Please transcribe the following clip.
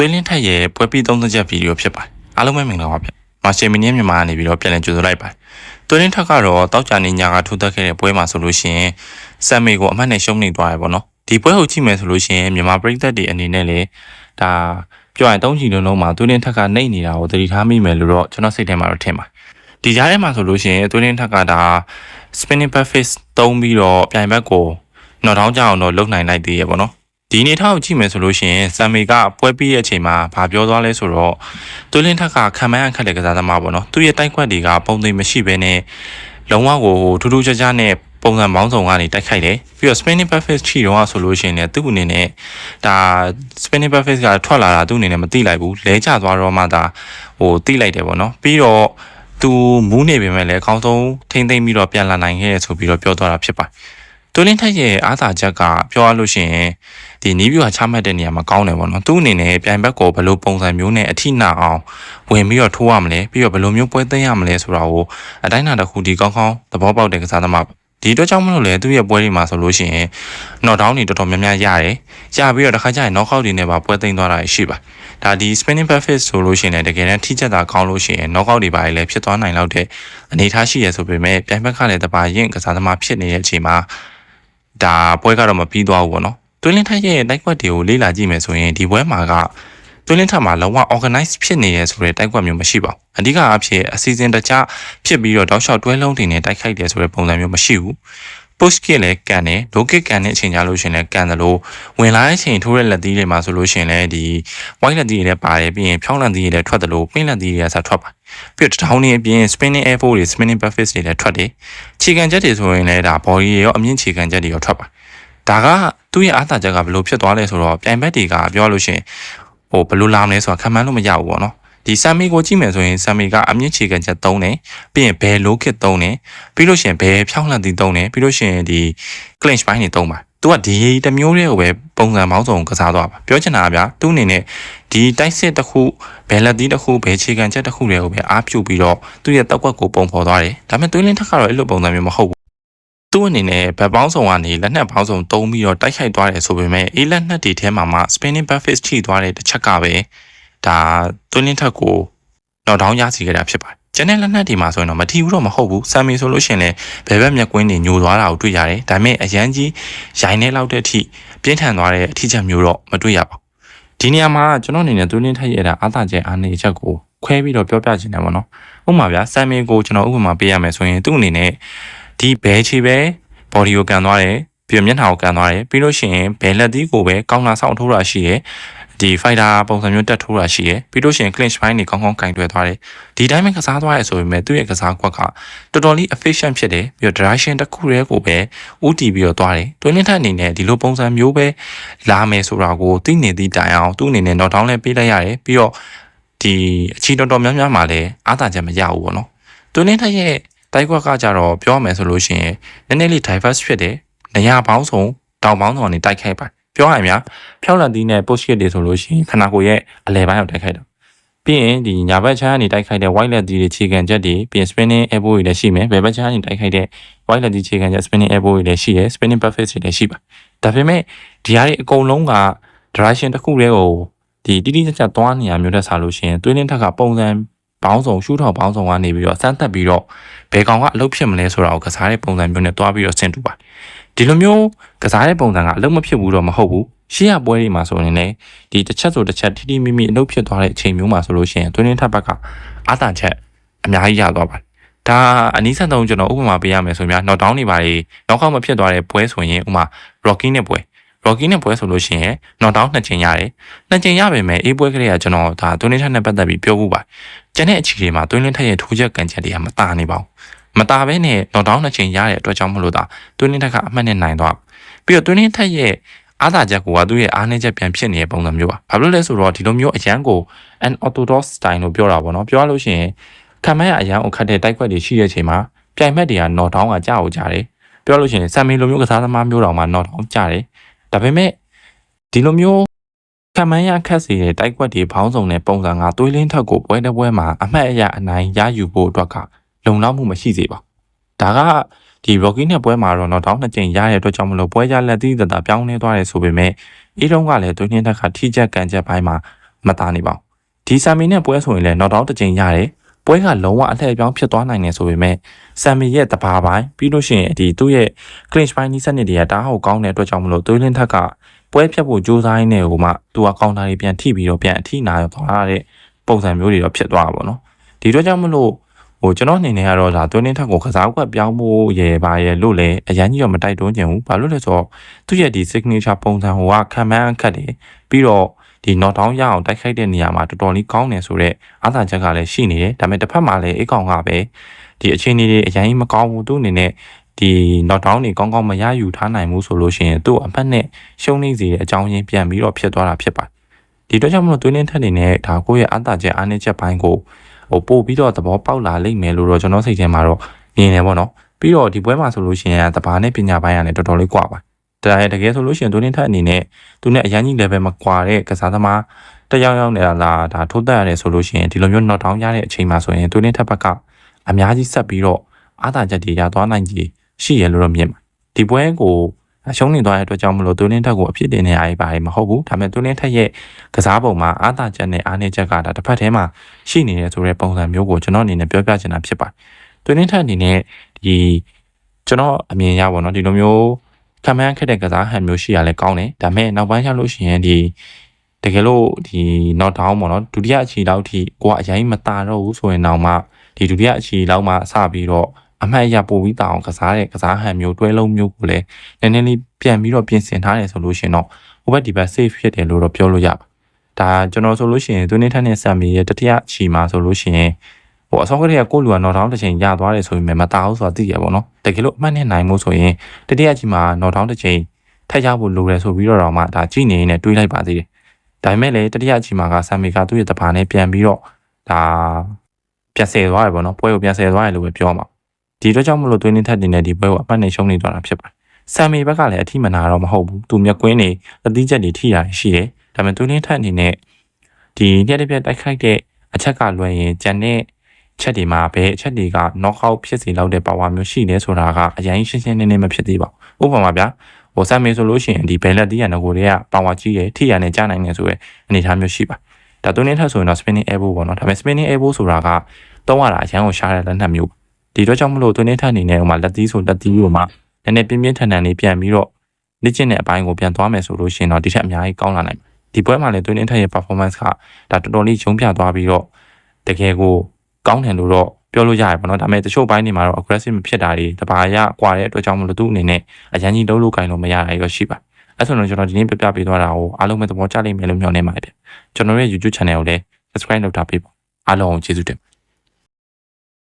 သွေးလင်းထက်ရဲ့ပွဲပြီးသုံးသက်ချက်ဗီဒီယိုဖြစ်ပါတယ်အားလုံးပဲမင်္ဂလာပါဗျမာရှယ်မီနီယမြန်မာကနေပြီးတော့ပြန်လည်ကြိုဆိုလိုက်ပါတယ်သွေးလင်းထက်ကတော့တောက်ကြနေညာကထိုးသက်ခဲ့တဲ့ပွဲမှာဆိုလို့ရှိရင်ဆမ်မေကိုအမှတ်နဲ့ရှုံးနေသွားရပေါ့နော်ဒီပွဲကိုကြည့်မယ်ဆိုလို့ရှိရင်မြန်မာပရိသတ်တွေအနေနဲ့လေဒါပြောရင်တုံးချီလုံးလုံးမှာသွေးလင်းထက်ကနှိမ့်နေတာကိုသတိထားမိမယ်လို့တော့ကျွန်တော်စိတ်ထဲမှာတော့ထင်ပါတယ်ဒီကြားထဲမှာဆိုလို့ရှိရင်သွေးလင်းထက်ကဒါ spinning back face သုံးပြီးတော့ပြိုင်ဘက်ကိုနော်ထောင်းကြအောင်တော့လုံနိုင်လိုက်သေးရပေါ့နော် ဒီနေထောက်ကြည့်မယ်ဆိုလို့ရှိရင်ဆမ်မေကပွဲပြီးရဲ့အချိန်မှာဗာပြောသွားလဲဆိုတော့သွေးလင်းထက်ကခံမန်းအခက်တဲ့ကစားသမားပေါ့နော်သူရဲ့တိုက်ခွက်တွေကပုံသိမရှိဘဲနဲ့လုံးဝကိုထူးထူးခြားခြားနဲ့ပုံစံပေါင်းစုံကနေတိုက်ခိုက်တယ်ပြီးတော့ spinning back face ချီတော့ဆိုလို့ရှိရင်လည်းသူ့အနေနဲ့ဒါ spinning back face ကထွက်လာတာသူ့အနေနဲ့မသိလိုက်ဘူးလဲကျသွားတော့မှဒါဟိုသိလိုက်တယ်ပေါ့နော်ပြီးတော့သူမူးနေပေမဲ့လည်းအကောင်းဆုံးထိမ့်သိမ့်ပြီးတော့ပြန်လာနိုင်ခဲ့ရဆိုပြီးတော့ပြောသွားတာဖြစ်ပါတယ်တွလင်းထက်ရဲ့အားသာချက်ကပြောရလို့ရှိရင် ဒီနီးပြူဟာချမှတ်တဲ့နေရာမှာကောင်းတယ်ပေါ့နော်သူ့အနေနဲ့ပြိုင်ဘက်ကိုဘယ်လိုပုံစံမျိုးနဲ့အထိနာအောင်ဝင်ပြီးတော့ထိုးရမလဲပြီးတော့ဘယ်လိုမျိုးပွဲသိမ်းရမလဲဆိုတာကိုအတိုင်းအတာတစ်ခုဒီကောင်းကောင်းသဘောပေါက်တဲ့ကစားသမားဒီအတွက်ကြောင့်မလို့လေသူ့ရဲ့ပွဲတွေမှာဆိုလို့ရှိရင် knock down တွေတော်တော်များများရတယ်ရပြီးတော့တစ်ခါကျရင် knock out တွေနဲ့ပါပွဲသိမ်းသွားတာရှိပါဒါဒီ spinning back fist ဆိုလို့ရှိရင်လည်းတကယ်တမ်းထိချက်တာကောင်းလို့ရှိရင် knock out တွေပါလည်းဖြစ်သွားနိုင်လောက်တဲ့အနေအထားရှိရဆိုပေမဲ့ပြိုင်ဘက်ကလည်းတပါရင်ကစားသမားဖြစ်နေတဲ့အချိန်မှာဒါပွဲကတော့မပြီးသွားဘူးပေါ့နော် တွင်းလင်းထက်ရဲ့တိုက်ကွက်တွေကိုလေ့လာကြည့်မယ်ဆိုရင်ဒီပွဲမှာကတွင်းလင်းထက်မှာလုံးဝ organize ဖြစ်နေရဲဆိုတဲ့တိုက်ကွက်မျိုးမရှိပါဘူးအဓိကအဖြစ်အစီအစဉ်တခြားဖြစ်ပြီးတော့တောက်လျှောက်တွဲလုံးတင်နဲ့တိုက်ခိုက်တယ်ဆိုတဲ့ပုံစံမျိုးမရှိဘူး push kick လည်းကန်တယ် low kick ကန်တဲ့အချိန်ကြလို့ရှင်လည်းကန်တယ်လို့ဝင်လာတဲ့အချိန်ထိုးတဲ့လက်သီးတွေမှာဆိုလို့ရှင်လည်းဒီ white လက်သီးတွေလည်းပါတယ်ပြီးရင်ဖြောင်းလက်သီးတွေလည်းထွက်တယ်လို့ပင်းလက်သီးတွေကဆက်ထွက်ပါပြီးတော့တောင်းနေအပြင် spinning air force တွေ spinning back fist တွေလည်းထွက်တယ်ခြေကန်ချက်တွေဆိုရင်လည်းဒါ body ရောအမြင့်ခြေကန်ချက်တွေရောထွက်ပါ ဒါကသူ့ရဲ့အားသာချက်ကဘယ်လိုဖြစ်သွားလဲဆိုတော့ပြိုင်ဘက်တွေကပြောလို့ရှင်ဟိုဘယ်လိုလာမလဲဆိုတာခံမှန်းလို့မရဘူးပေါ့နော်ဒီဆမ်မီကိုကြည့်မယ်ဆိုရင်ဆမ်မီကအမြင့်ခြေကန်ချက်3တယ်ပြီးရင်ဘယ်လိုခစ်3တယ်ပြီးလို့ရှိရင်ဘယ်ဖြောင်းလှန်သည်3တယ်ပြီးလို့ရှိရင်ဒီ clinch ဘိုင်းတွေ3ပါသူကဒီတစ်မျိုးတည်းကိုပဲပုံစံပေါင်းစုံကစားသွားပါပြောချင်တာကဗျာသူ့အနေနဲ့ဒီတိုက်စစ်တစ်ခုဘယ်လက်သီးတစ်ခုဘယ်ခြေကန်ချက်တစ်ခုတွေကိုပဲအားပြုပြီးတော့သူ့ရဲ့တက်ကွက်ကိုပုံဖော်သွားတယ်ဒါပေမဲ့သွေးလင်းထက်ကတော့အဲ့လိုပုံစံမျိုးမဟုတ်ဘူး သူ့အနေနဲ့ဘက်ပေါင်းစုံကနေလက်နက်ပေါင်းစုံတုံးပြီးတော့တိုက်ခိုက်သွားတယ်ဆိုပေမဲ့အေးလက်နက်တွေထဲမှာမှ spinning back fist ထိသွားတဲ့တစ်ချက်ကပဲဒါသွေးလင်းထက်ကိုတော့တောင်းရစီခဲ့တာဖြစ်ပါတယ်။ကျန်တဲ့လက်နက်တွေမှာဆိုရင်တော့မထီဘူးတော့မဟုတ်ဘူး။ဆမ်မီဆိုလို့ရှိရင်လည်းဘယ်ဘက်မျက်ကွင်းတွေညိုသွားတာကိုတွေ့ရတယ်။ဒါပေမဲ့အရန်ကြီးရိုင်းနေလောက်တဲ့အထိပြင်းထန်သွားတဲ့အထိချက်မျိုးတော့မတွေ့ရပါဘူး။ဒီနေရာမှာကျွန်တော်အနေနဲ့သွင်းနှင်းထက်ရတာအာသာကျဲအားနေချက်ကိုခွဲပြီးတော့ပြောပြချင်တယ်ပေါ့နော်။ဥပမာဗျာဆမ်မီကိုကျွန်တော်ဥပမာပေးရမယ်ဆိုရင်သူ့အနေနဲ့ ဒီဘဲချီပဲ body ကိုကန်သွားတယ်ပြီးတော့မျက်နှာကိုကန်သွားတယ်ပြီးလို့ရှိရင်ဘယ်လက်သီးကိုပဲကောင်းလာဆောင်ထိုးတာရှိတယ်ဒီ fighter ပုံစံမျိုးတက်ထိုးတာရှိရယ်ပြီးလို့ရှိရင် clinch ဘိုင်းတွေကောင်းကောင်းကင်တွယ်သွားတယ်ဒီတိုင်းပဲကစားသွားရဲဆိုပေမဲ့သူ့ရဲ့ကစားကွက်ကတော်တော်လေး efficient ဖြစ်တယ်ပြီးတော့ direction တစ်ခုတည်းကိုပဲဥတီပြီးတော့သွားတယ်တွင်းလင်းထက်အနေနဲ့ဒီလိုပုံစံမျိုးပဲလာမယ်ဆိုတာကိုသိနေသည့်တိုင်အောင်သူ့အနေနဲ့ knock down လဲပေးလိုက်ရတယ်ပြီးတော့ဒီအချီတော်တော်များများမှာလည်းအားသာချက်မရဘူးပေါ့နော်တွင်းလင်းထက်ရဲ့ တိုက်ကွက်ကကြတော့ပြောရမယ်ဆိုလို့ရှိရင်နည်းနည်းလေး diverse ဖြစ်တယ်နေရာပေါင်းစုံတောင်ပေါင်းစုံကနေတိုက်ခိုက်ပါပြောရရင်များဖြောက်လက်သီးနဲ့ push kick တွေဆိုလို့ရှိရင်ခနာကိုရဲ့အလဲပိုင်းကိုတိုက်ခိုက်တော့ပြီးရင်ဒီညာဘက်ချမ်းကနေတိုက်ခိုက်တဲ့ white လက်သီးတွေခြေခံချက်တွေပြီးရင် spinning elbow တွေလည်းရှိမယ်ဘယ်ဘက်ချမ်းကနေတိုက်ခိုက်တဲ့ white လက်သီးခြေခံချက် spinning elbow တွေလည်းရှိတယ် spinning butt face တွေလည်းရှိပါဒါပေမဲ့ဒီဟာတွေအကုန်လုံးက direction တစ်ခုတည်းကိုဒီတိတိကျကျသွားနေရမျိုးတက်စားလို့ရှိရင်သွေးလင်းထက်ကပုံစံ ဘောင်းဆောင်ရှူထောက်ဘောင်းဆောင်ကနေပြီးတော့စမ်းသက်ပြီးတော့ဘယ်ကောင်ကအလုပ်ဖြစ်မလဲဆိုတာကိုကစားတဲ့ပုံစံမျိုးနဲ့တွားပြီးတော့ဆင်တူပါဒီလိုမျိုးကစားတဲ့ပုံစံကအလုပ်မဖြစ်ဘူးတော့မဟုတ်ဘူးရှေ့ရပွဲတွေမှာဆိုရင်လည်းဒီတစ်ချက်ဆိုတစ်ချက်ထိထိမိမိအလုပ်ဖြစ်သွားတဲ့အချိန်မျိုးမှာဆိုလို့ရှိရင်သွင်းရင်းထပ်ဘက်ကအာသာချက်အများကြီးရသွားပါတယ်ဒါအနည်းဆက်ဆုံးကျွန်တော်ဥပမာပေးရမယ်ဆိုရင် knock down တွေပါလေနောက်ခေါက်မဖြစ်သွားတဲ့ပွဲဆိုရင်ဥမာ Rocky နဲ့ပွဲ Rocky နဲ့ပွဲဆိုလို့ရှိရင် knock down နှစ်ချိန်ရတယ်နှစ်ချိန်ရပါမယ်အေးပွဲကလေးကကျွန်တော်ဒါသွင်းရင်းထပ်နဲ့ပတ်သက်ပြီးပြောဖို့ပါကျန်တဲ့အခြေအနေမှာသွင်းရင်းထပ်ရဲ့ထိုးချက်ကန်ချက်တွေကမတာနေပါဘူးမတာဘဲနဲ့ knock down နှစ်ချိန်ရတဲ့အတွက်ကြောင့်မလို့ဒါသွင်းရင်းထက်ကအမှတ်နဲ့နိုင်သွားပြီးတော့သွင်းရင်းထက်ရဲ့အားသာချက်ကိုကသူ့ရဲ့အားနည်းချက်ပြန်ဖြစ်နေတဲ့ပုံစံမျိုးပါ။ဘာလို့လဲဆိုတော့ဒီလိုမျိုးအရန်ကို an orthodox style လို့ပြောတာပေါ့နော်။ပြောရလို့ရှိရင်ခံမရအရန်ကိုခတ်တဲ့တိုက်ခွက်တွေရှိတဲ့အချိန်မှာပြိုင်ဘက်တွေက knock down ကကြောက်ကြတယ်။ပြောလို့ရှိရင်ဆမ်မီလိုမျိုးကစားသမားမျိုးတောင်မှ knock down ကြတယ်။ ဒါပေမဲ့ဒီလိုမျိုးခံမရခက်စီတဲ့တိုက်ခွက်တွေဘောင်းဆောင်တဲ့ပုံစံကသွေးလင်းထက်ကိုပွဲတစ်ပွဲမှာအမှတ်အရအနိုင်ရယူဖို့အတွက်ကလုံလောက်မှုမရှိစေပါ။ဒါကဒီ Rocky နဲ့ပွဲမှာတော့တော့တောင်းနှစ်ကြိမ်ရတဲ့အတွက်ကြောင့်မလို့ပွဲရလက်သီးတတာပြောင်းနေသွားတယ်ဆိုပေမဲ့အေးတုံးကလည်းတွင်းနှင်းတက်ကထိချက်ကန်ချက်ပိုင်းမှာမမသားနေပါဘူးဒီဆမ်မီနဲ့ပွဲဆိုရင်လည်းနောက်တော့တစ်ချိန်ရတယ် ပွဲကလုံးဝအလှည့်ပြောင်းဖြစ်သွားနိုင်တယ်ဆိုပေမဲ့ဆမ်မီရဲ့တဘာပိုင်းပြီးလို့ရှိရင်ဒီသူ့ရဲ့ clinch ပိုင်းနီးစနစ်တွေကတားဟုတ်ကောင်းတဲ့အတွက်ကြောင့်မလို့သွေးလင်းထက်ကပွဲဖြတ်ဖို့ကြိုးစားရင်းနဲ့ဟိုမှသူကကောင်တာတွေပြန်ထိပြီးတော့ပြန်အထိနာရသွားတဲ့ပုံစံမျိုးတွေတော့ဖြစ်သွားတာပေါ့နော်ဒီအတွက်ကြောင့်မလို့ဟိုကျွန်တော်အနေနဲ့ကတော့ဒါသွေးလင်းထက်ကိုကစားကွက်ပြောင်းဖို့ရယ်ပါရယ်လို့လည်းအရင်ကြီးတော့မတိုက်တွန်းချင်ဘူးဘာလို့လဲဆိုတော့သူ့ရဲ့ဒီ signature ပုံစံဟိုကခံမှန်းအခက်တယ်ပြီးတော့ ဒီ knock down ရအောင်တိုက်ခိုက်တဲ့နေရာမှာတော်တော်လေးကောင်းတယ်ဆိုတော့အားသာချက်ကလည်းရှိနေတယ်ဒါပေမဲ့တစ်ဖက်မှာလည်းအေးကောင်ကပဲဒီအခြေအနေတွေအရင်ကြီးမကောင်းဘူးသူ့အနေနဲ့ဒီ knock down တွေကောင်းကောင်းမရယူထားနိုင်ဘူးဆိုလို့ရှိရင်သူ့အဖက်နဲ့ရှုံးနေစေတဲ့အကြောင်းရင်းပြန်ပြီးတော့ဖြစ်သွားတာဖြစ်ပါတယ်ဒီတော့ကြောင့်မလို့သွေးလင်းထက်နေနဲ့ဒါကိုယ့်ရဲ့အားသာချက်အားနည်းချက်ပိုင်းကိုဟိုပို့ပြီးတော့သဘောပေါက်လာလိမ့်မယ်လို့တော့ကျွန်တော်စိတ်ထဲမှာတော့မြင်နေပါတော့ပြီးတော့ဒီပွဲမှာဆိုလို့ရှိရင်တဘာနဲ့ပညာပိုင်းကလည်းတော်တော်လေးကွာပါ ဒါတကယ်ဆိုလို့ရှိရင်သွေးလင်းထက်အနေနဲ့သူနဲ့အရင်ကြီး level မကွာတဲ့ကစားသမားတယောက်ယောက်နေတာလားဒါထိုးတက်ရတယ်ဆိုလို့ရှိရင်ဒီလိုမျိုး knock down ရတဲ့အချိန်မှာဆိုရင်သွေးလင်းထက်ဘက်ကအများကြီးဆက်ပြီးတော့အားသာချက်တွေရသွားနိုင်ကြီးရှိရလို့တော့မြင်ပါဒီပွဲကိုရှုံးနေသွားတဲ့အတွက်ကြောင့်မလို့သွေးလင်းထက်ကိုအဖြစ်တင်နေရပါဘာမဟုတ်ဘူးဒါပေမဲ့သွေးလင်းထက်ရဲ့ကစားပုံမှာအားသာချက်နဲ့အားနည်းချက်ကဒါတစ်ဖက်ထဲမှာရှိနေတယ်ဆိုတဲ့ပုံစံမျိုးကိုကျွန်တော်အနေနဲ့ပြောပြချင်တာဖြစ်ပါတယ်သွေးလင်းထက်အနေနဲ့ဒီကျွန်တော်အမြင်ရပါတော့ဒီလိုမျိုး ခံမှန်းခက်တဲ့ကစားဟန်မျိုးရှိရလဲကောင်းတယ်ဒါပေမဲ့နောက်ပိုင်းကျလို့ရှိရင်ဒီတကယ်လို့ဒီ not down ပေါ့နော်ဒုတိယအချီလောက်ထိကိုကအရင်မတာတော့ဘူးဆိုရင်တော့မှဒီဒုတိယအချီလောက်မှစပြီးတော့အမှတ်အရပို့ပြီးတောင်ကစားတဲ့ကစားဟန်မျိုးတွဲလုံးမျိုးကိုလည်းနည်းနည်းလေးပြန်ပြီးတော့ပြင်ဆင်ထားတယ်ဆိုလို့ရှိရင်တော့ဟိုဘက်ဒီဘက် safe ဖြစ်တယ်လို့တော့ပြောလို့ရပါဒါကျွန်တော်ဆိုလို့ရှိရင်သွေးနေထက်နဲ့ဆမ်မီရဲ့တတိယချီမှာဆိုလို့ရှိရင် ဟိုအစောကတည်းကကိုလူကနော်တောင်းတစ်ချိန်ရသွားတယ်ဆိုပေမဲ့မတာဘူးဆိုတာသိရပါတော့တကယ်လို့အမှတ်နဲ့နိုင်မှုဆိုရင်တတိယချီမှာနော်တောင်းတစ်ချိန်ထက်ရဖို့လိုတယ်ဆိုပြီးတော့တော့မှဒါကြည့်နေနေတွေးလိုက်ပါသေးတယ်ဒါပေမဲ့လေတတိယချီမှာကဆမ်မီကသူ့ရဲ့တဘာနဲ့ပြန်ပြီးတော့ဒါပြန်ဆယ်သွားတယ်ပေါ့နော်ပွဲကိုပြန်ဆယ်သွားတယ်လို့ပဲပြောမှာဒီအတွက်ကြောင့်မလို့သွေးနေထက်နေတဲ့ဒီပွဲကိုအပတ်နဲ့ရှုံးနေသွားတာဖြစ်ပါတယ်ဆမ်မီဘက်ကလည်းအထိမနာတော့မဟုတ်ဘူးသူမျက်ကွင်းနေသတိချက်တွေထိရရှိတယ်ဒါပေမဲ့သွေးနေထက်အနေနဲ့ဒီနေ့တစ်ပြက်တိုက်ခိုက်တဲ့အချက်ကလွယ်ရင်ဂျန်နဲ့ ချက်တွေမှာပဲအချက်တွေက knock out ဖြစ်စေလောက်တဲ့ power မျိုးရှိနေဆိုတာကအရင်ရှင်းရှင်းလင်းလင်းမဖြစ်သေးပါဘူးဥပမာဗျာဟိုဆမ်မီဆိုလို့ရှိရင်ဒီဘယ်လက်တီးရငကိုတွေက power ကြီးတယ်ထိရနဲ့ကြားနိုင်တယ်ဆိုရယ်အနေအထားမျိုးရှိပါဒါသွင်းနေထက်ဆိုရင်တော့ spinning elbow ပေါ့နော်ဒါပေမဲ့ spinning elbow ဆိုတာကတုံးရတာအရန်ကိုရှားတဲ့လက်နက်မျိုးဒီတော့ကြောင့်မလို့သွင်းနေထက်အနေနဲ့ဟိုမှာလက်သီးဆိုလက်သီးကိုမှနည်းနည်းပြင်းပြင်းထန်ထန်လေးပြန်ပြီးတော့လေ့ကျင့်တဲ့အပိုင်းကိုပြန်သွားမယ်ဆိုလို့ရှိရင်တော့ဒီထက်အများကြီးကောင်းလာနိုင်ဒီပွဲမှာလည်းသွင်းနေထက်ရဲ့ performance ကဒါတော်တော်လေးရုံးပြသွားပြီးတော့တကယ်ကို ကောင်းတယ်လို့တော့ပြောလို့ရတယ်ပေါ့နော်ဒါပေမဲ့တချို့ဘိုင်းတွေမှာတော့ aggressive မဖြစ်တာတွေတဘာရကွာတဲ့အတွက်ကြောင့်မလို့သူ့အနေနဲ့အရန်ကြီးလုံးလို့ကင်လို့မရတာရောရှိပါအဲ့ဆိုတော့ကျွန်တော်ဒီနေ့ပြပြပေးသွားတာကိုအားလုံးပဲသဘောကျလိမ့်မယ်လို့မျှော်လင့်ပါတယ်ဗျကျွန်တော်ရဲ့ YouTube channel ကိုလည်း subscribe လုပ်ထားပေးပါအားလုံးကိုကျေးဇူးတင်